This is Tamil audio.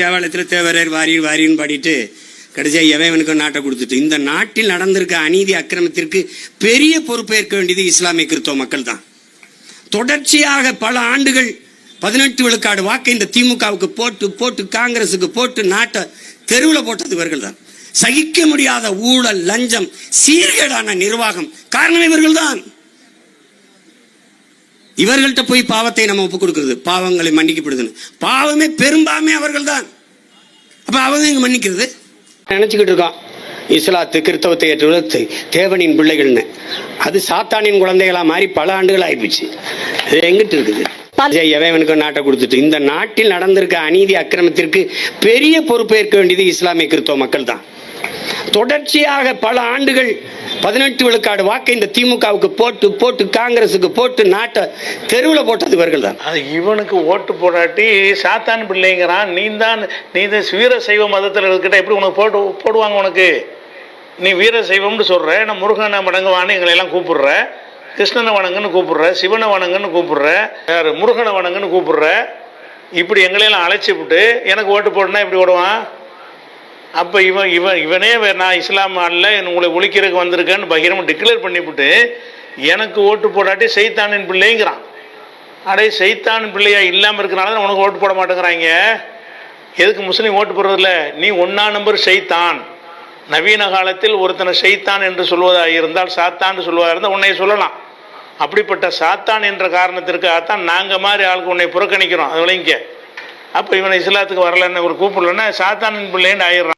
தேவாலயத்தில் தேவரர் வாரியர் வாரின்னு பாடிட்டு கடைசியாக எவனுக்கு நாட்டை கொடுத்துட்டு இந்த நாட்டில் நடந்திருக்க அநீதி அக்கிரமத்திற்கு பெரிய பொறுப்பேற்க வேண்டியது இஸ்லாமிய கிறிஸ்தவ மக்கள் தான் தொடர்ச்சியாக பல ஆண்டுகள் பதினெட்டு விழுக்காடு வாக்கை இந்த திமுகவுக்கு போட்டு போட்டு காங்கிரஸுக்கு போட்டு நாட்டை தெருவில் போட்டது இவர்கள் தான் சகிக்க முடியாத ஊழல் லஞ்சம் சீர்கேடான நிர்வாகம் காரணம் இவர்கள் தான் இவர்கள்ட்ட போய் பாவத்தை நம்ம ஒப்புக் கொடுக்கிறது. பாவங்களை மன்னிக்கப்படுதுன்னு. பாவமே பெரும்பாமே அவர்கள் தான் அப்ப அவங்க இங்க மன்னிக்கிறது? நினைச்சுக்கிட்டு இருக்கோம் இஸ்லாத்து கிறிஸ்தவத்தை ஏற்றுவது தேவனின் பிள்ளைகள்னு. அது சாத்தானின் குழந்தைகளா மாறி பல ஆண்டுகள் ஆயிப்போச்சு இது எங்கிட்டு இருக்குது? எவனுக்கு நாட்டை கொடுத்துட்டு இந்த நாட்டில் நடந்திருக்க அநீதி அக்கிரமத்திற்கு பெரிய பொறுப்பேற்க வேண்டியது இஸ்லாமிய கிறிஸ்தவ மக்கள் தான் தொடர்ச்சியாக பல ஆண்டுகள் பதினெட்டு விழுக்காடு வாக்கை இந்த திமுகவுக்கு போட்டு போட்டு காங்கிரசுக்கு போட்டு நாட்டை தெருவில் போட்டது இவர்கள் தான். அது இவனுக்கு ஓட்டு போடாட்டி சாத்தான் பிள்ளைங்கிறான். நீ தான் நீ இந்த வீர சைவ மதத்தில் இருக்கிட்ட எப்படி உனக்கு போட்டு போடுவாங்க உனக்கு? நீ வீர சைவம்னு சொல்கிற நான் முருகனை வணங்குவான்னு எங்களை எல்லாம் கூப்பிடுற கிருஷ்ணனை வணங்குன்னு கூப்பிடுற சிவனை வணங்குன்னு கூப்பிடுற யார் முருகனை வணங்குன்னு கூப்பிடுற இப்படி எங்களையெல்லாம் அழைச்சி விட்டு எனக்கு ஓட்டு போடனா இப்படி ஓடுவான்? அப்போ இவன் இவன் இவனே வே- நான் இஸ்லாம் அல்ல உங்களை ஒழிக்கிறதுக்கு வந்திருக்கேன்னு பகிரமாக டிக்ளேர் பண்ணிவிட்டு எனக்கு ஓட்டு போடாட்டி செய்தானின் பிள்ளைங்கிறான். அடே செய்தான் பிள்ளையா இல்லாமல் இருக்கிறனால தான் உனக்கு ஓட்டு போட மாட்டேங்கிறாங்க. எதுக்கு முஸ்லீம் ஓட்டு போடுறதில்ல? நீ ஒன்றா நம்பர் செய்தான் நவீன காலத்தில் ஒருத்தனை செய்தான் என்று சொல்வதாக இருந்தால் சாத்தான்னு சொல்வதாக இருந்தால் உன்னை சொல்லலாம். அப்படிப்பட்ட சாத்தான் என்ற காரணத்திற்காக தான் நாங்கள் மாதிரி ஆளுக்கு உன்னை புறக்கணிக்கிறோம். அது இங்கே. அப்போ இவனை இஸ்லாத்துக்கு வரலன்னு ஒரு கூப்பிடலன்னா சாத்தானின் பிள்ளைன்னு ஆயிடுறான்.